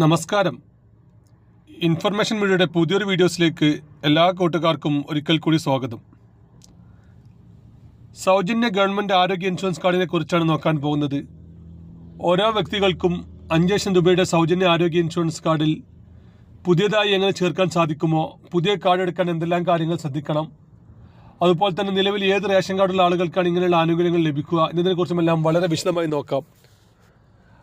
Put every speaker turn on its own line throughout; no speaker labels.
നമസ്കാരം. ഇൻഫർമേഷൻ മീഡിയയുടെ പുതിയൊരു വീഡിയോസിലേക്ക് എല്ലാ കൂട്ടുകാർക്കും ഒരിക്കൽ കൂടി സ്വാഗതം. സൗജന്യ ഗവൺമെന്റ് ആരോഗ്യ ഇൻഷുറൻസ് കാർഡിനെ കുറിച്ചാണ് നോക്കാൻ പോകുന്നത്. ഓരോ വ്യക്തികൾക്കും അഞ്ച് ലക്ഷം രൂപയുടെ സൗജന്യ ആരോഗ്യ ഇൻഷുറൻസ് കാർഡിൽ പുതിയതായി എങ്ങനെ ചേർക്കാൻ സാധിക്കുമോ പുതിയ കാർഡ് എടുക്കാൻ എന്തെല്ലാം കാര്യങ്ങൾ ശ്രദ്ധിക്കണം അതുപോലെ തന്നെ നിലവിൽ ഏത് റേഷൻ കാർഡുള്ള ആളുകൾക്കാണ് ഇങ്ങനെയുള്ള ആനുകൂല്യങ്ങൾ ലഭിക്കുക എന്നതിനെക്കുറിച്ചുമെല്ലാം വളരെ വിശദമായി നോക്കാം.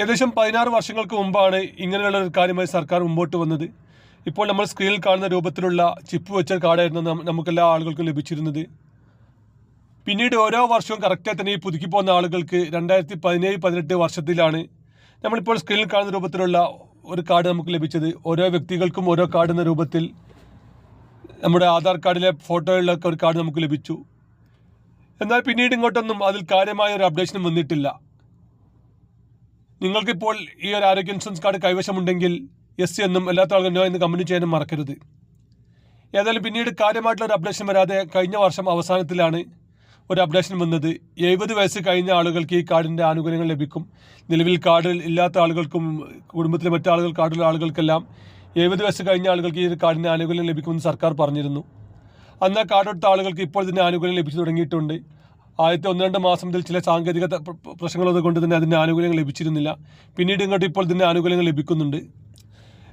ഏകദേശം പതിനാറ് വർഷങ്ങൾക്ക് മുമ്പാണ് ഇങ്ങനെയുള്ള ഒരു കാര്യമായി സർക്കാർ മുമ്പോട്ട് വന്നത്. ഇപ്പോൾ നമ്മൾ സ്ക്രീനിൽ കാണുന്ന രൂപത്തിലുള്ള ചിപ്പ് വെച്ച കാർഡായിരുന്നു നമുക്കെല്ലാ ആളുകൾക്കും ലഭിച്ചിരുന്നത്. പിന്നീട് ഓരോ വർഷവും കറക്റ്റായി തന്നെ ഈ പുതുക്കി പോകുന്ന ആളുകൾക്ക് രണ്ടായിരത്തി പതിനേഴ് പതിനെട്ട് വർഷത്തിലാണ് നമ്മളിപ്പോൾ സ്ക്രീനിൽ കാണുന്ന രൂപത്തിലുള്ള ഒരു കാർഡ് നമുക്ക് ലഭിച്ചത്. ഓരോ വ്യക്തികൾക്കും ഓരോ കാർഡ് എന്ന രൂപത്തിൽ നമ്മുടെ ആധാർ കാർഡിലെ ഫോട്ടോയിലൊക്കെ ഒരു കാർഡ് നമുക്ക് ലഭിച്ചു. എന്നാൽ പിന്നീട് ഇങ്ങോട്ടൊന്നും അതിൽ കാര്യമായ ഒരു അപ്ഡേഷനും വന്നിട്ടില്ല. നിങ്ങൾക്കിപ്പോൾ ഈ ഒരു ആരോഗ്യ ഇൻഷുറൻസ് കാർഡ് കൈവശമുണ്ടെങ്കിൽ എസ് എന്നും അല്ലാത്ത ആളുകൾ നോ എന്ന് കമന്റ് ചെയ്യാനും മറക്കരുത്. ഏതായാലും പിന്നീട് കാര്യമായിട്ടുള്ള ഒരു അപ്ഡേഷൻ വരാതെ കഴിഞ്ഞ വർഷം അവസാനത്തിലാണ് ഒരു അപ്ഡേഷൻ വന്നത്. എഴുപത് വയസ്സ് കഴിഞ്ഞ ആളുകൾക്ക് ഈ കാർഡിന്റെ ആനുകൂല്യങ്ങൾ ലഭിക്കും. നിലവിൽ കാർഡ് ഇല്ലാത്ത ആളുകൾക്കും കുടുംബത്തിലെ മറ്റാളുകൾ കാർഡുള്ള ആളുകൾക്കെല്ലാം എഴുപത് വയസ്സ് കഴിഞ്ഞ ആളുകൾക്ക് ഈ കാർഡിന്റെ ആനുകൂല്യം ലഭിക്കുമെന്ന് സർക്കാർ പറഞ്ഞിരുന്നു. അന്ന് കാർഡ് എടുത്ത ആളുകൾക്ക് ഇപ്പോൾ ഇതിന്റെ ആനുകൂല്യം ലഭിച്ചു തുടങ്ങിയിട്ടുണ്ട്. ആദ്യത്തെ ഒന്ന് രണ്ട് മാസം മുതൽ ചില സാങ്കേതിക പ്രശ്നങ്ങളത് കൊണ്ട് തന്നെ അതിന്റെ ആനുകൂല്യങ്ങൾ ലഭിച്ചിരുന്നില്ല. പിന്നീട് ഇങ്ങോട്ട് ഇപ്പോൾ ഇതിന്റെ ആനുകൂല്യങ്ങൾ ലഭിക്കുന്നുണ്ട്.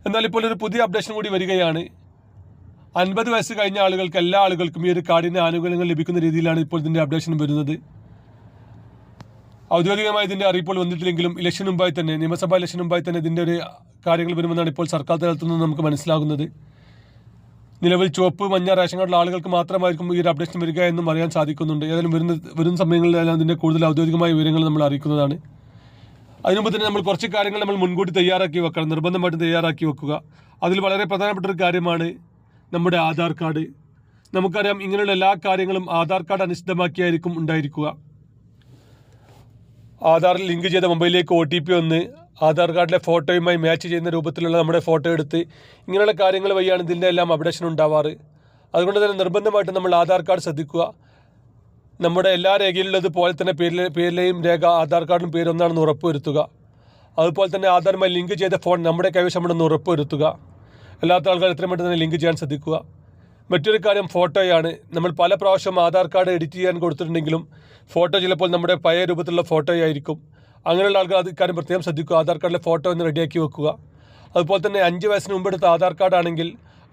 എന്നാൽ ഇപ്പോൾ ഒരു പുതിയ അപ്ഡേഷൻ കൂടി വരികയാണ്. അൻപത് വയസ്സ് കഴിഞ്ഞ ആളുകൾക്ക് എല്ലാ ആളുകൾക്കും ഈ ഒരു കാർഡിന്റെ ആനുകൂല്യങ്ങൾ ലഭിക്കുന്ന രീതിയിലാണ് ഇപ്പോൾ ഇതിന്റെ അപ്ഡേഷൻ വരുന്നത്. ഔദ്യോഗികമായി ഇതിന്റെ അറിയിപ്പോൾ വന്നിട്ടില്ലെങ്കിലും ഇലക്ഷൻ മുമ്പായി തന്നെ നിയമസഭാ ഇലക്ഷൻ മുമ്പായി തന്നെ ഇതിന്റെ ഒരു കാര്യങ്ങൾ വരുമെന്നാണ് ഇപ്പോൾ സർക്കാർ തലത്തിൽ നിന്ന് നമുക്ക് മനസ്സിലാകുന്നത്. നിലവിൽ ചുവപ്പ് മഞ്ഞ റേഷൻ കാർഡുള്ള ആളുകൾക്ക് മാത്രമായിരിക്കും ഈ ഒരു അപ്ഡേഷൻ വരിക എന്നും അറിയാൻ സാധിക്കുന്നുണ്ട്. ഏതായാലും വരുന്ന വരുന്ന സമയങ്ങളിലെല്ലാം അതിന്റെ കൂടുതൽ ഔദ്യോഗികമായ വിവരങ്ങൾ നമ്മൾ അറിയിക്കുന്നതാണ്. അതിനുമുമ്പ് തന്നെ നമ്മൾ കുറച്ച് കാര്യങ്ങൾ നമ്മൾ മുൻകൂട്ടി തയ്യാറാക്കി വെക്കണം നിർബന്ധമായിട്ടും തയ്യാറാക്കി വെക്കുക. അതിൽ വളരെ പ്രധാനപ്പെട്ട ഒരു കാര്യമാണ് നമ്മുടെ ആധാർ കാർഡ്. നമുക്കറിയാം ഇങ്ങനെയുള്ള എല്ലാ കാര്യങ്ങളും ആധാർ കാർഡ് അനുസൃതമാക്കിയായിരിക്കും ഉണ്ടായിരിക്കുക. ആധാറിൽ ലിങ്ക് ചെയ്ത മൊബൈലിലേക്ക് ഒ ടി പി വന്ന് ആധാർ കാർഡിലെ ഫോട്ടോയുമായി മാച്ച് ചെയ്യുന്ന രൂപത്തിലുള്ള നമ്മുടെ ഫോട്ടോ എടുത്ത് ഇങ്ങനെയുള്ള കാര്യങ്ങൾ വഴിയാണ് ഇതിന്റെ എല്ലാം അപ്ഡേഷൻ ഉണ്ടാവാറ്. അതുകൊണ്ട് തന്നെ നിർബന്ധമായിട്ടും നമ്മൾ ആധാർ കാർഡ് ശ്രദ്ധിക്കുക. നമ്മുടെ എല്ലാ രേഖയിലുള്ളത് പോലെ തന്നെ പേരിലെ പേരിലെയും രേഖ ആധാർ കാർഡും പേരൊന്നാണെന്ന് ഉറപ്പുവരുത്തുക. അതുപോലെ തന്നെ ആധാറുമായി ലിങ്ക് ചെയ്ത ഫോൺ നമ്മുടെ കൈവശമുണ്ടെന്ന് ഉറപ്പുവരുത്തുക. അല്ലാത്ത ആൾക്കാർ എത്രയും പെട്ടെന്ന് തന്നെ ലിങ്ക് ചെയ്യാൻ ശ്രദ്ധിക്കുക. മറ്റൊരു കാര്യം ഫോട്ടോയാണ്. നമ്മൾ പല പ്രാവശ്യം ആധാർ കാർഡ് എഡിറ്റ് ചെയ്യാൻ കൊടുത്തിട്ടുണ്ടെങ്കിലും ഫോട്ടോ ചിലപ്പോൾ നമ്മുടെ പഴയ രൂപത്തിലുള്ള ഫോട്ടോയായിരിക്കും. അങ്ങനെയുള്ള ആൾക്കാർ അത് കാര്യം പ്രത്യേകം ശ്രദ്ധിക്കുക. ആധാർ കാർഡിലെ ഫോട്ടോ ഒന്ന് റെഡിയാക്കി വെക്കുക. അതുപോലെ തന്നെ അഞ്ച് വയസ്സിന് മുമ്പ് എടുത്ത ആധാർ കാർഡ് ആണെങ്കിൽ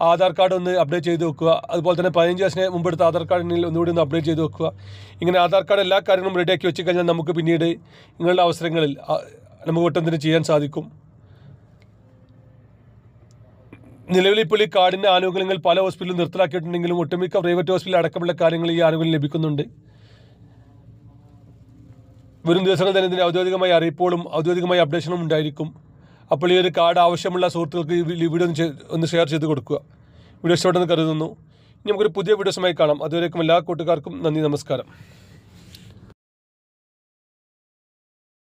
ആധാർ കാർഡ് ഒന്ന് അപ്ഡേറ്റ് ചെയ്ത് വെക്കുക. അതുപോലെ തന്നെ പതിനഞ്ച് വയസ്സിന് മുമ്പ് എടുത്ത ആധാർ കാർഡിൽ ഒന്നുകൂടി ഒന്ന് അപ്ഡേറ്റ് ചെയ്ത് വെക്കുക. ഇങ്ങനെ ആധാർ കാർഡ് എല്ലാ കാര്യങ്ങളും റെഡിയാക്കി വെച്ച് കഴിഞ്ഞാൽ നമുക്ക് പിന്നീട് ഇങ്ങനെയുള്ള അവസരങ്ങളിൽ നമുക്ക് ഒട്ടും ചെയ്യാൻ സാധിക്കും. നിലവിൽ ഇപ്പോൾ ഈ കാർഡിന്റെ ആനുകൂല്യങ്ങൾ പല ഹോസ്പിറ്റലും നിർത്തലാക്കിയിട്ടുണ്ടെങ്കിലും ഒട്ടുമിക്ക പ്രൈവറ്റ് ഹോസ്പിറ്റലിൽ അടക്കമുള്ള കാര്യങ്ങൾ ഈ ആനുകൂല്യം ലഭിക്കുന്നുണ്ട്. വരും ദിവസങ്ങളിൽ തന്നെ ഇതിന്റെ ഔദ്യോഗികമായ അറിയിപ്പുകളും ഔദ്യോഗികമായ അപ്ഡേഷനും ഉണ്ടായിരിക്കും. അപ്പോൾ ഈ ഒരു കാർഡ് ആവശ്യമുള്ള സുഹൃത്തുക്കൾക്ക് ഈ വീഡിയോ ഒന്ന് ഒന്ന് ഷെയർ ചെയ്ത് കൊടുക്കുക. വീഡിയോ ഇഷ്ടപ്പെട്ടെന്ന് കരുതുന്നു. ഇനി നമുക്കൊരു പുതിയ വീഡിയോസുമായി കാണാം. അതുവരേക്കും എല്ലാ കൂട്ടുകാർക്കും നന്ദി നമസ്കാരം.